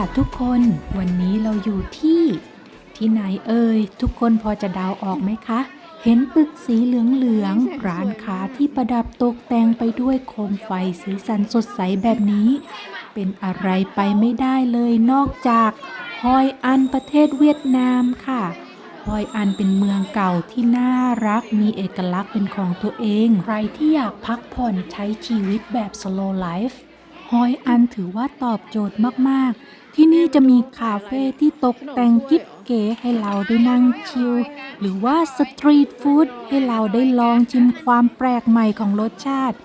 ค่ะทุกคน วันนี้เราอยู่ที่ ที่ไหนเอ่ย ทุกคนพอจะเดาออกไหมคะ เห็นปึกสีเหลืองๆร้านค้าที่ประดับตกแต่งไปด้วยโคมไฟสีสันสดใสแบบนี้ เป็นอะไรไปไม่ได้เลยนอกจากฮอยอันประเทศเวียดนามค่ะฮอยอันเป็นเมืองเก่าที่น่ารักมีเอกลักษณ์เป็นของตัวเอง ใครที่อยากพักผ่อนใช้ชีวิตแบบ slow life ฮอยอันถือว่าตอบโจทย์มาก ๆ ที่นี่จะมีคาเฟ่ที่ตกแต่งกิ๊บเก๋ให้เราได้นั่งชิลหรือว่าสตรีทฟู้ดให้เราได้ลองชิมความแปลกใหม่ของรสชาติ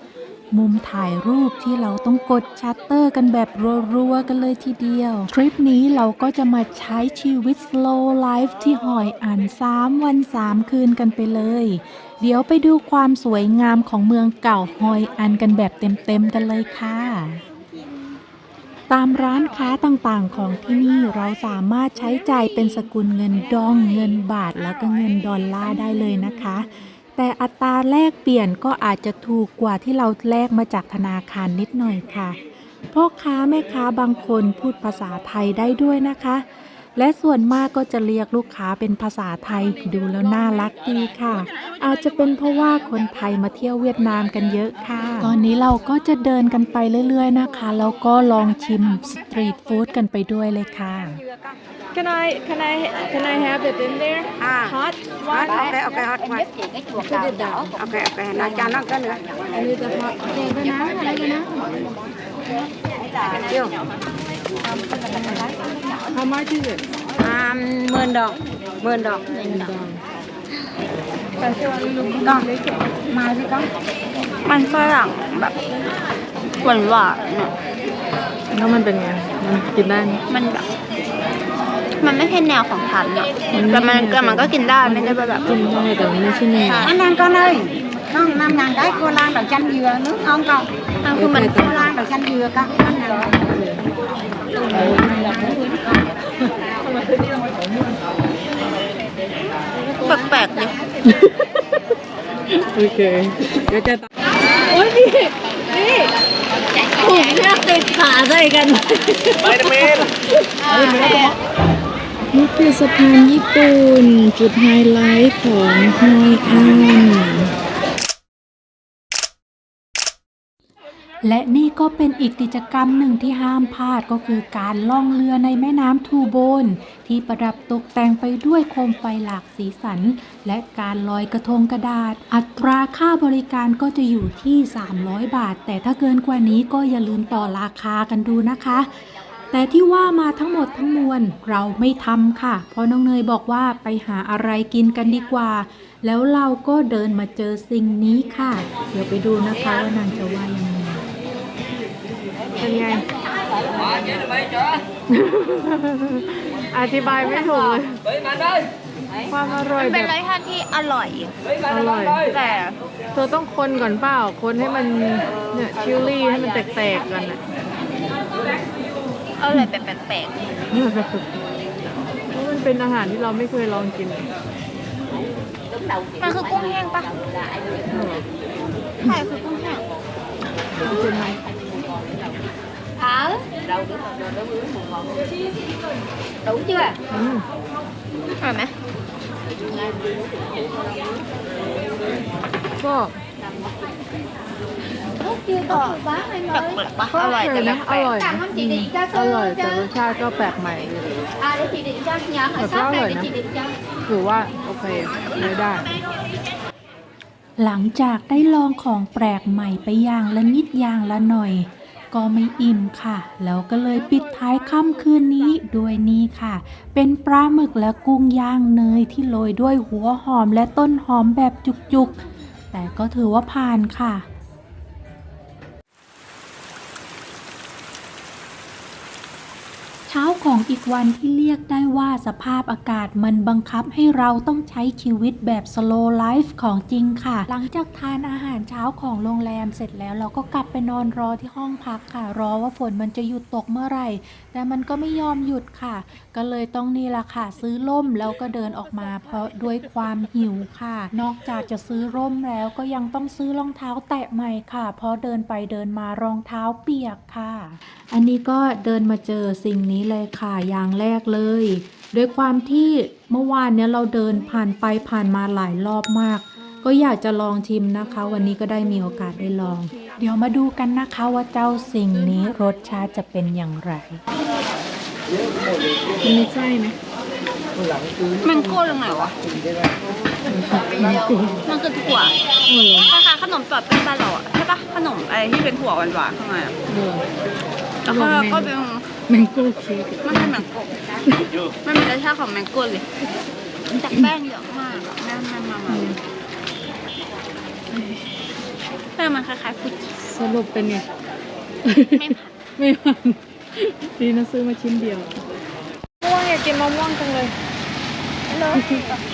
มุมถ่ายรูปที่เราต้องกดชัตเตอร์กันแบบรัวๆกันเลยทีเดียว ทริปนี้เราก็จะมาใช้ชีวิต slow life ที่หอยอัน 3 วัน 3 คืนกันไปเลย เดี๋ยวไปดูความสวยงามของเมืองเก่าหอยอันกันแบบเต็มๆกันเลยค่ะ ตามร้านค้าต่างๆ ของที่นี่เราสามารถใช้จ่ายเป็นสกุลเงินดองเงินบาทแล้วก็เงินดอลลาร์ได้เลยนะคะ แต่อัตราแลกเปลี่ยนก็อาจจะถูกกว่าที่เราแลกมาจากธนาคารนิดหน่อยค่ะพ่อค้าแม่ค้าบางคนพูดภาษาไทยได้ด้วยนะคะ และส่วนมากก็จะเรียกลูกค้าเป็นภาษาไทยดูแล้วน่ารักดีค่ะ อาจจะเป็นเพราะว่าคนไทยมาเที่ยวเวียดนามกันเยอะค่ะ ตอนนี้เราก็จะเดินกันไปเรื่อยๆนะคะ แล้วก็ลองชิมสตรีทฟู้ดกันไปด้วยเลยค่ะ Can I can I can I have it in there? À. Hot Hot, one. ok, ok, hot one. chị cái chuột cào đỏ Ok, ok, nó cho nó cái nữa. I need the hot. Yeah, cái ná, lấy cái ná. Chưa? How much is it? À, mười đồng, mười đồng. Con, mai đi con. มันฝรั่งแบบหวานหวานๆอะแล้วมันเป็นไง มันกินได้ไหม มันแบบ มันไม่ใช่แนวของฉันอะแต่มันแต่มันก็กินได้ไม่ได้แบบ กินได้แต่มันไม่ใช่แนว Anh ăn con ơi. Con năm ngàn cái cô lan đậu chanh dừa nước ngon con. มันคือมัน Cô lan đậu chanh dừa con. Năm ngàn cái. แปลกๆดิโอเคเดี๋ยวจะโอ้ยนี่นี่ถุงเนี่ยติดขาใส่กันนี่คือสะพานญี่ปุ่น จุดไฮไลท์ของฮอยอัน และนี่ก็เป็นอีกกิจกรรมหนึ่งที่ห้ามพลาดก็คือการล่องเรือในแม่น้ำทูโบน ที่ประดับตกแต่งไปด้วยโคมไฟหลากสีสัน และการลอยกระทงกระดาษ อัตราค่าบริการก็จะอยู่ที่ 300 บาท แต่ถ้าเกินกว่านี้ก็อย่าลืมต่อราคากันดูนะคะแต่ที่ว่ามาทั้งหมดทั้งมวลเราไม่ทำค่ะ เพราะน้องเนยบอกว่าไปหาอะไรกินกันดีกว่า แล้วเราก็เดินมาเจอสิ่งนี้ค่ะ เดี๋ยวไปดูนะคะว่านางจะว่ายังไง เป็นไง อธิบายไม่ถูกเลยความอร่อยมันแบเป็นบรสชาติที่อร่อยอร่อยแต่เธอต้องคนก่อนเปล่า คนให้มันเนี่ยชิลลี่ให้มันแตกๆกันอะอร่อยแบบแปลกเพราะมันเป็นอาหารที่เราไม่เคยลองกิน ๆมันคือกุ้งแห้งปะใช่คือกุ้งแห้งเท้า đủ chưa อืมอร่อยไหมก็แปลกๆปะอร่อยแต่นะแปอลกร่อยนะอืมอร่อยแต่รสชาติก็แปลกใหม่อยู่ à để chị điện cho nhà hỏi shop này để chị điện cho ถือว่าโอเคไม่ได้ หลังจากได้ลองของแปลกใหม่ไปอย่างละนิดอย่างละหน่อย ก็ไม่อิ่มค่ะ แล้วก็เลยปิดท้ายค่ำคืนนี้ด้วยนี่ค่ะ เป็นปลาหมึกและกุ้งย่างเนยที่โรยด้วยหัวหอมและต้นหอมแบบจุกๆ แต่ก็ถือว่าผ่านค่ะ องอีกวันที่เรียกได้ว่าสภาพอากาศมันบังคับให้เราต้องใช้ชีวิตแบบ slow life ของจริงค่ะ หลังจากทานอาหารเช้าของโรงแรมเสร็จแล้วเราก็กลับไปนอนรอที่ห้องพักค่ะ รอว่าฝนมันจะหยุดตกเมื่อไหร่ แต่มันก็ไม่ยอมหยุดค่ะ ก็เลยต้องนี่ละค่ะ ซื้อร่มแล้วก็เดินออกมา เพราะด้วยความหิวค่ะ นอกจากจะซื้อร่มแล้วก็ยังต้องซื้อรองเท้าแตะใหม่ค่ะ เพราะเดินไปเดินมารองเท้าเปียกค่ะ อันนี้ก็เดินมาเจอสิ่งนี้เลยค่ะอย่างแรกเลย ด้วยความที่เมื่อวานเนี้ยเราเดินผ่านไปผ่านมาหลายรอบมาก ก็อยากจะลองชิมนะคะ วันนี้ก็ได้มีโอกาสได้ลอง เดี๋ยวมาดูกันนะคะว่าเจ้าสิ่งนี้รสชาติจะเป็นอย่างไรมันมีไส้ไหมแมงโก้ตรงไหนวะ มันกรุบมันคือถั่วเออคล้ายๆขนมปัดเป็นบ้านเราอะใช่ปะขนมอะไรที่เป็นถั่วหวานๆข้างในอะเออแล้วก็ก็เป็นแมงโก้เค้กไม่เป็นแมงโก้ไม่มีรสชาติของแมงโก้เลยแต่แป้งเยอะมากอะแม่แม่มามาแป้งมันคล้ายๆฟุตสรุปเป็นไงไม่ผัดไม่มันดีนะซื้อมาชิ้นเดียวม่วงอยากกินมะม่วงจังเลย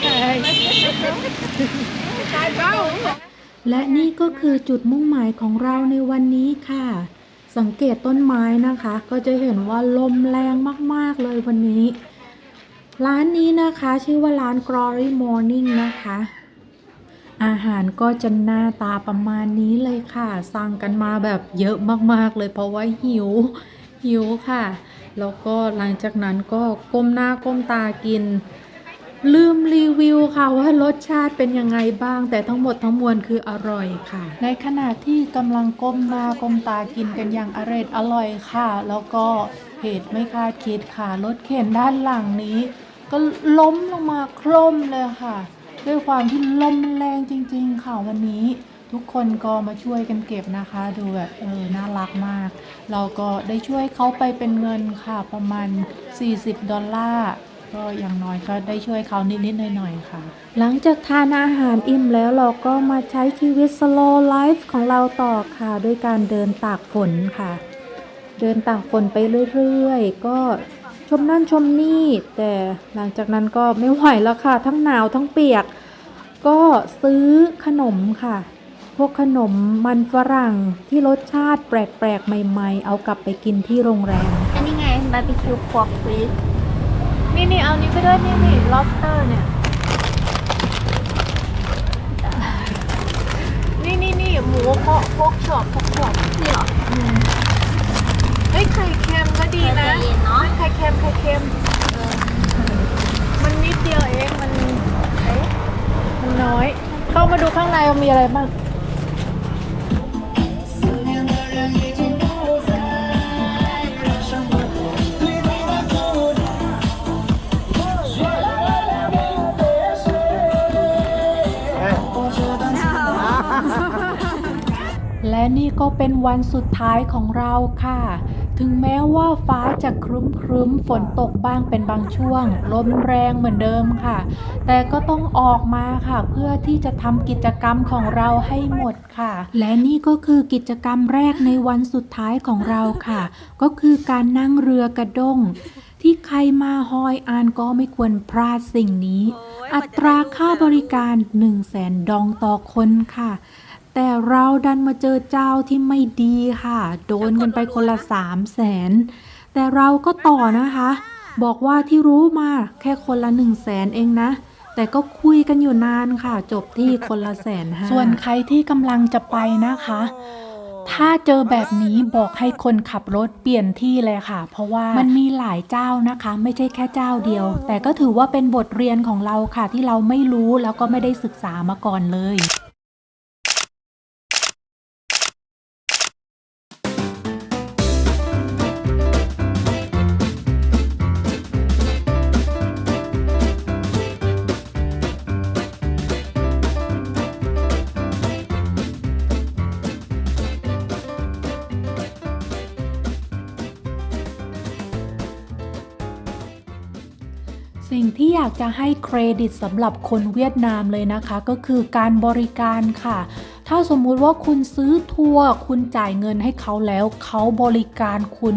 ใช่และนี่ก็คือจุดมุ่งหมายของเราในวันนี้ค่ะ สังเกตต้นไม้นะคะ ก็จะเห็นว่าลมแรงมากๆเลยวันนี้ ร้านนี้นะคะชื่อว่าร้าน Glory Morning นะคะ อาหารก็จะหน้าตาประมาณนี้เลยค่ะ สั่งกันมาแบบเยอะมากๆเลย เพราะว่าหิวหิวค่ะ แล้วก็หลังจากนั้นก็ก้มหน้าก้มตากิน ลืมรีวิวค่ะว่ารสชาติเป็นยังไงบ้าง แต่ทั้งหมดทั้งมวลคืออร่อยค่ะ ในขณะที่กำลังก้มหน้าก้มตากินกันอย่างอร่อยอร่อยค่ะ แล้วก็เหตุไม่คาดคิดค่ะรถเข็นด้านหลังนี้ ก็ล้มลงมาโคร่มเลยค่ะ ด้วยความที่ลมแรงจริง ๆ ค่ะวันนี้ ทุกคนก็มาช่วยกันเก็บนะคะ ดูแบบเออน่ารักมาก เราก็ได้ช่วยเขาไปเป็นเงินค่ะประมาณ 40 ดอลลาร์ ก็อย่างน้อยก็ได้ช่วยเขานิดๆหน่อยๆค่ะ หลังจากทานอาหารอิ่มแล้วเราก็มาใช้ชีวิต slow life ของเราต่อค่ะด้วยการเดินตากฝนค่ะ เดินตากฝนไปเรื่อยๆ ก็ชมนั่นชมนี่ แต่หลังจากนั้นก็ไม่ไหวแล้วค่ะ ทั้งหนาวทั้งเปียก ก็ซื้อขนมค่ะ พวกขนมมันฝรั่งที่รสชาติแปลกๆ ใหม่ๆ เอากลับไปกินที่โรงแรม อันนี้ไงบาร์บีคิวพอกฟรีส นี่นี่เอานี้ไปด้วยนี่นี่ lobster เนี่ย นี่นี่นี่หมูเพาะพกช็อปพกช็อปนี่เหรอเฮ้ยไข่เค็มก็ดีนะใจเย็นเนอะไข่เค็มไข่เค็มมันนิดเดียวเองมันเอ๊ะมันน้อย เข้ามาดูข้างในว่ามีอะไรบ้าง และนี่ก็เป็นวันสุดท้ายของเราค่ะ ถึงแม้ว่าฟ้าจะครึ้มครึ้มฝนตกบ้างเป็นบางช่วง ลมแรงเหมือนเดิมค่ะ แต่ก็ต้องออกมาค่ะ เพื่อที่จะทำกิจกรรมของเราให้หมดค่ะ และนี่ก็คือกิจกรรมแรกในวันสุดท้ายของเราค่ะ ก็คือการนั่งเรือกระด้งที่ใครมาฮอยอานก็ไม่ควรพลาดสิ่งนี้ อัตราค่าบริการ 1 0 0 0 0แสนดองต่อคนค่ะ แต่เราดันมาเจอเจ้าที่ไม่ดีค่ะ โดนกันไปคนละสามแสนแต่เราก็ต่อนะคะ บอกว่าที่รู้มาแค่คนละหนึ่งแสนเองนะ แต่ก็คุยกันอยู่นานค่ะ จบที่คนละแสนห้าส่วนใครที่กำลังจะไปนะคะ ถ้าเจอแบบนี้บอกให้คนขับรถเปลี่ยนที่เลยค่ะ เพราะว่ามันมีหลายเจ้านะคะ ไม่ใช่แค่เจ้าเดียว แต่ก็ถือว่าเป็นบทเรียนของเราค่ะ ที่เราไม่รู้แล้วก็ไม่ได้ศึกษามาก่อนเลยากจะให้เครดิตสำหรับคนเวียดนามเลยนะคะ ก็คือการบริการค่ะ ถ้าสมมุติว่าคุณซื้อทัวร์คุณจ่ายเงินให้เขาแล้ว เขาบริการคุณ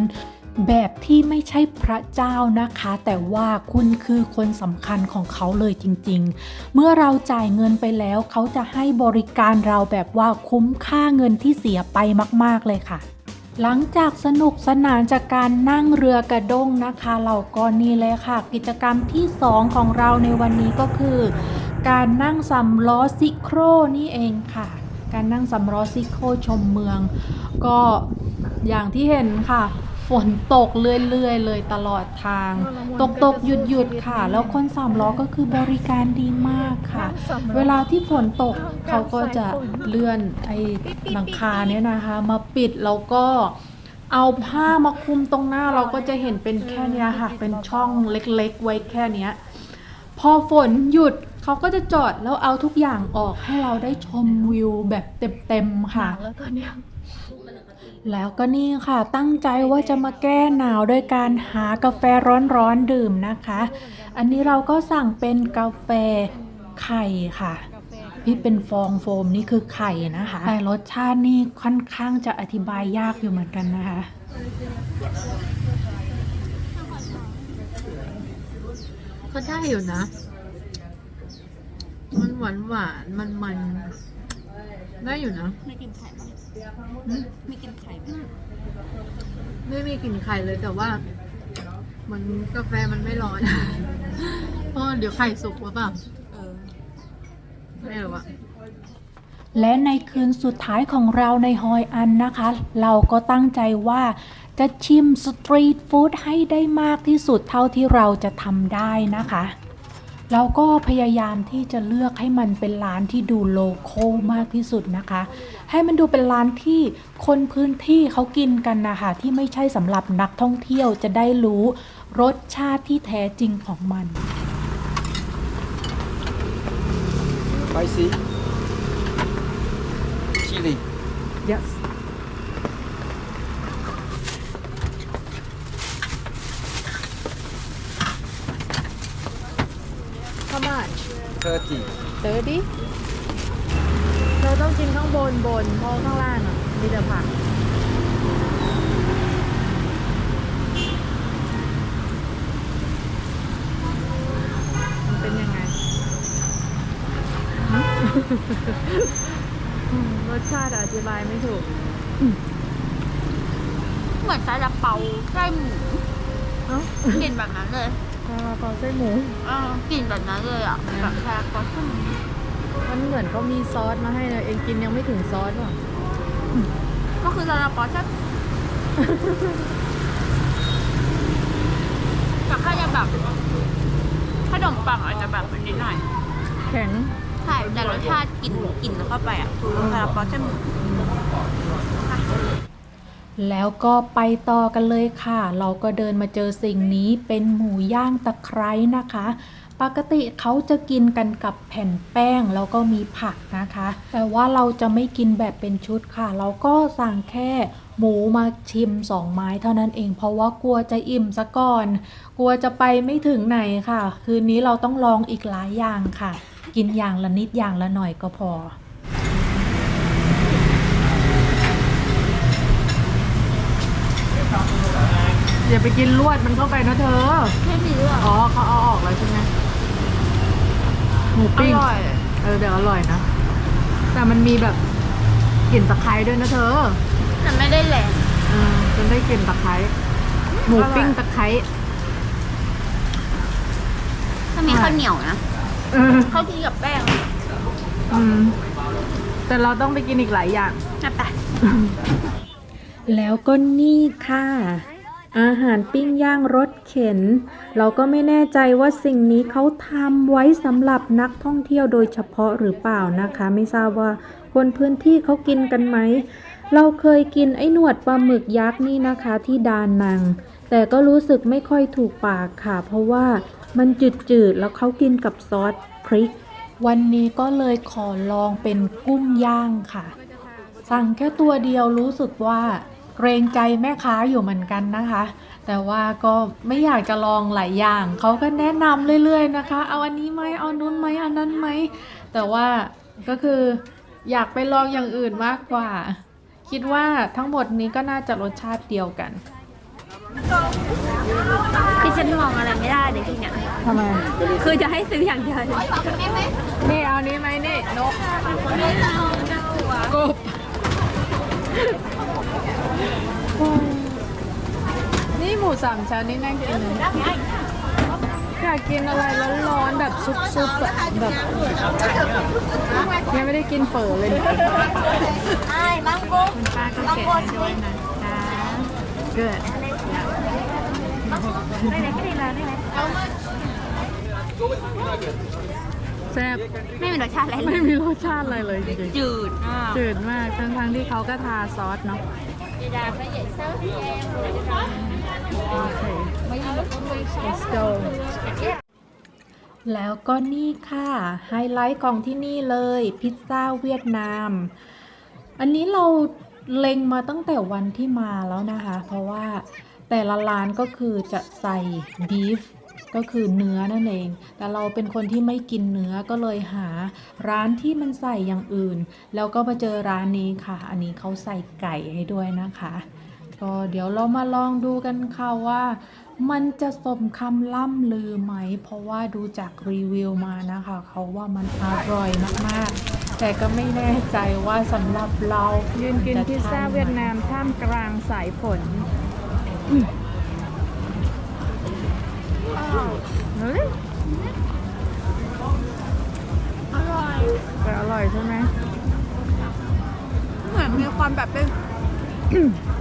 แบบที่ไม่ใช่พระเจ้านะคะ แต่ว่าคุณคือคนสำคัญของเขาเลยจริง ๆ เมื่อเราจ่ายเงินไปแล้ว เขาจะให้บริการเราแบบว่าคุ้มค่าเงินที่เสียไปมาก ๆ เลยค่ะ หลังจากสนุกสนานจากการนั่งเรือกระด้งนะคะ เราก็นี่เลยค่ะ กิจกรรมที่ 2 ของเราในวันนี้ก็คือ การนั่งสำล้อซิโครนี่เองค่ะ การนั่งสำล้อซิโครชมเมือง ก็อย่างที่เห็นค่ะ นตกเรื่อยๆ เลยตลอดทาง ตกตกๆหยุดหยุดๆค่ะ แล้วคนสามล้อก็คือบริการดีมากค่ะ เวลาที่ฝนตกเขาก็จะเลื่อนไอ้หลังคาเนี่ยนะคะ มาปิดแล้วก็เอาผ้ามาคลุมตรงหน้าเราก็จะเห็นเป็นแค่เนี้ยค่ะ เป็นช่องเล็กๆ ไว้แค่เนี้ยพอฝนหยุดเขาก็จะจอดแล้วเอาทุกอย่างออกให้เราได้ชมวิวแบบเต็มๆค่ะแล้วตอนเนี้ย แล้วก็นี่ค่ะตั้งใจว่าจะมาแก้หนาวด้วยการหากาแฟร้อนๆดื่มนะคะ อันนี้เราก็สั่งเป็นกาแฟไข่ค่ะที่เป็นฟองโฟมนี่คือไข่นะคะ แต่รสชาตินี่ค่อนข้างจะอธิบายยากอยู่เหมือนกันนะคะก็ได้อยู่นะ มันหวานหวานมันมัน ได้อยู่นะ ไม่กินไข่ไหมอืมไม่กินไข่ไหมไม่มีกลิ่นไข่เลยแต่ว่า มันกาแฟมันไม่ร้อน เพราะเดี๋ยวไข่สุกหรือเปล่าเออไม่รู้อะและในคืนสุดท้ายของเราในฮอยอันนะคะ เราก็ตั้งใจว่าจะชิมสตรีทฟู้ดให้ได้มากที่สุดเท่าที่เราจะทำได้นะคะ เราก็พยายามที่จะเลือกให้มันเป็นร้านที่ดูโลโก้มากที่สุดนะคะ ให้มันดูเป็นร้านที่คนพื้นที่เขากินกันนะคะที่ไม่ใช่สำหรับนักท่องเที่ยวจะได้รู้รสชาติที่แท้จริงของมัน Spicy. Chili. yes how much 30. เ i r t y เราต้องกินข้างบนบนเพราะข้างล่างอะมีแต่ผัก มันเป็นยังไงอืมรสชาติอธิบายไม่ถูกเหมือนซาลาเปาไส้หมูเอ้ากลิ่นแบบนั้นเลยซาลาเปาไส้หมูเออกลิ่นแบบนั้นเลยอะแบบซาลาเปาไส้หมูมันเหมือนเขามีซอสมาให้เลยเองกินยังไม่ถึงซอสหรอก็คือซาลาเปาไส้แต่แค่ยังแบบขนมปังอาจจะแบบนิดหน่อยแข็งใช่แต่รสชาติกลิ่นกลิ่นเข้าไปอะคือซาลาเปาไส้หมู แล้วก็ไปต่อกันเลยค่ะ เราก็เดินมาเจอสิ่งนี้เป็นหมูย่างตะไคร้นะคะ ปกติเขาจะกินกันกับแผ่นแป้งแล้วก็มีผักนะคะ แต่ว่าเราจะไม่กินแบบเป็นชุดค่ะ เราก็สั่งแค่หมูมาชิมสองไม้เท่านั้นเอง เพราะว่ากลัวจะอิ่มซะก่อน กลัวจะไปไม่ถึงไหนค่ะ คืนนี้เราต้องลองอีกหลายอย่างค่ะ กินอย่างละนิดอย่างละหน่อยก็พอ อย่าไปกินลวดมันเข้าไปนะเธอ ไม่มีเรื่องอ๋อเขาเอาออกแล้วใช่ไหมหมูอปิ้ง ร่อย เออเดี๋ยวอร่อยนะ แต่มันมีแบบกลิ่นตะไคร้ด้วยนะเธอแต่ไม่ได้แหลมเออจนได้กลิ่นตะไคร้หมูปิ้งอร่อยตะไคร้ถ้ามีข้าวเหนียวนะเออข้าวกินกับแป้งอืมแต่เราต้องไปกินอีกหลายอย่าง นะไป แล้วก็นี่ค่ะ อาหารปิ้งย่างรถเข็น เราก็ไม่แน่ใจว่าสิ่งนี้เขาทำไว้สำหรับนักท่องเที่ยวโดยเฉพาะหรือเปล่านะคะ ไม่ทราบว่าคนพื้นที่เขากินกันไหม เราเคยกินไอ้หนวดปลาหมึกยักษ์นี่นะคะที่ดานัง แต่ก็รู้สึกไม่ค่อยถูกปากค่ะ เพราะว่ามันจืดๆแล้วเขากินกับซอสพริก วันนี้ก็เลยขอลองเป็นกุ้งย่างค่ะ สั่งแค่ตัวเดียวรู้สึกว่า เกรงใจแม่ค้าอยู่เหมือนกันนะคะ แต่ว่าก็ไม่อยากจะลองหลายอย่าง เขาก็แนะนำเรื่อยๆนะคะ เอาอันนี้ไหมเอานู้นไหมอันนั้นไหม แต่ว่าก็คืออยากไปลองอย่างอื่นมากกว่า คิดว่าทั้งหมดนี้ก็น่าจะรสชาติเดียวกันอฉันมองอะไรไม่ได้เลยที่เนี่ยทำไม คือจะให้ซื้ออย่างเดียวเลยนี่เอานี้ไหมนี่นกกบ นี่หมูสามชั้นนี่น่ากินเลยอยากกินอะไรร้อนๆแบบซุปๆอะแบบยังไม่ได้กินเฝอเลยเนี่ยไอ้มังกุ้งคุณป้าก็แกะให้ด้วยนะจ๊ะเกิดได้ไหนก็ได้แล้วได้ไหมแซ่บไม่มีรสชาติอะไรเลไม่ยมีรสชาติอะไรเลยจริงจืดมากๆจืดมากทั้งๆที่เขาก็ทาซอสเนาะโอเค let's go แล้วก็นี่ค่ะ ไฮไลท์ของที่นี่เลย พิซซ่าเวียดนาม อันนี้เราเล็งมาตั้งแต่วันที่มาแล้วนะคะ เพราะว่าแต่ละร้านก็คือจะใส่บีฟ ก็คือเนื้อนั่นเอง แต่เราเป็นคนที่ไม่กินเนื้อก็เลยหาร้านที่มันใส่อย่างอื่น แล้วก็มาเจอร้านนี้ค่ะ อันนี้เขาใส่ไก่ให้ด้วยนะคะ ก็เดี๋ยวเรามาลองดูกันค่ะว่ามันจะสมคำล่ำลือไหม เพราะว่าดูจากรีวิวมานะคะเขาว่ามันอร่อยมากๆ แต่ก็ไม่แน่ใจว่าสำหรับเรายืนกินพิซซ่าทไหเวียดนามท่ามกลางสายฝน เฮ้ยอร่อยแต่อร่อยใช่ไหมเหมือนมีความแบบเป็น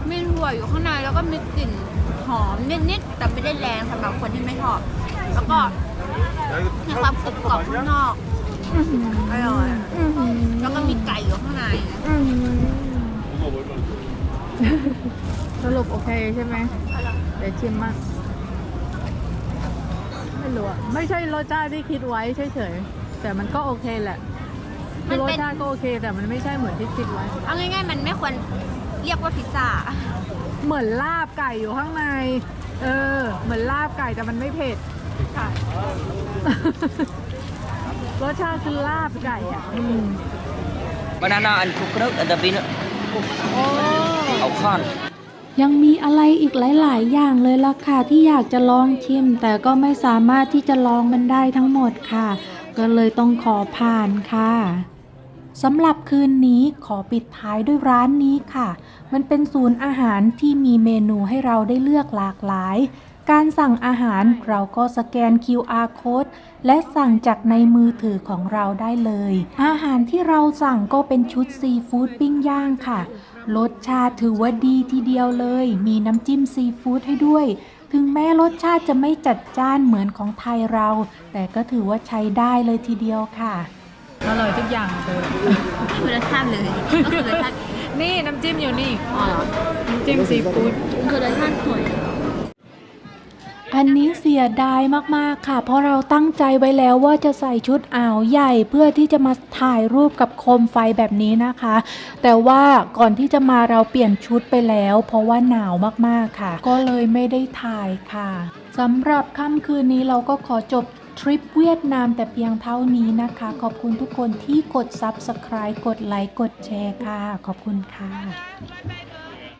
มีถั่วอยู่ข้างในแล้วก็มีกลิ่นหอมนิดๆแต่ไม่ได้แรงสำหรับคนที่ไม่ชอบ แล้วก็มีความกรุบกรอบข้างนอกอร่อยแล้วก็มีไก่อยู่ข้างในสรุปโอเคใช่ไหมเดี๋ยวชิมมาก ไม่รู้อะไม่ใช่รสชาติที่คิดไว้เฉยๆแต่มันก็โอเคแหละคือรสชาติก็โอเค แต่มันไม่ใช่เหมือนที่คิดไว้ เอาง่ายๆ มันไม่ควรเรียกว่าพิซซ่า เหมือนลาบไก่อยู่ข้างใน เออ เหมือนลาบไก่แต่มันไม่เผ็ด ค่ะ รสชาติคือลาบไก่อะอืม banana and coconut and the peanut โอ้เอาข้อน ยังมีอะไรอีกหลาย ๆ อย่างเลยล่ะค่ะที่อยากจะลองชิม แต่ก็ไม่สามารถที่จะลองมันได้ทั้งหมดค่ะ ก็เลยต้องขอผ่านค่ะสำหรับคืนนี้ขอปิดท้ายด้วยร้านนี้ค่ะ มันเป็นศูนย์อาหารที่มีเมนูให้เราได้เลือกหลากหลาย การสั่งอาหารเราก็สแกน QR code และสั่งจากในมือถือของเราได้เลย อาหารที่เราสั่งก็เป็นชุดซีฟู้ดปิ้งย่างค่ะ รสชาติถือว่าดีทีเดียวเลย มีน้ำจิ้มซีฟู้ดให้ด้วย ถึงแม้รสชาติจะไม่จัดจ้านเหมือนของไทยเรา แต่ก็ถือว่าใช้ได้เลยทีเดียวค่ะ อร่อยทุกอย่างเลยไม่มีรสชาติเลยก็คือรสชาตินี่น้ำจิ้มอยู่นี่ อ๋อเหรอน้ำจิ้มซีฟู้ดคือรสชาติหอย อันนี้เสียดายมากๆค่ะ เพราะเราตั้งใจไว้แล้วว่าจะใส่ชุดอ่าวใหญ่เพื่อที่จะมาถ่ายรูปกับโคมไฟแบบนี้นะคะ แต่ว่าก่อนที่จะมาเราเปลี่ยนชุดไปแล้ว เพราะว่าหนาวมากๆค่ะ ก็เลยไม่ได้ถ่ายค่ะสำหรับค่ำคืนนี้เราก็ขอจบทริปเวียดนามแต่เพียงเท่านี้นะคะ ขอบคุณทุกคนที่กด Subscribe กดไลค์กดแชร์ค่ะ ขอบคุณค่ะ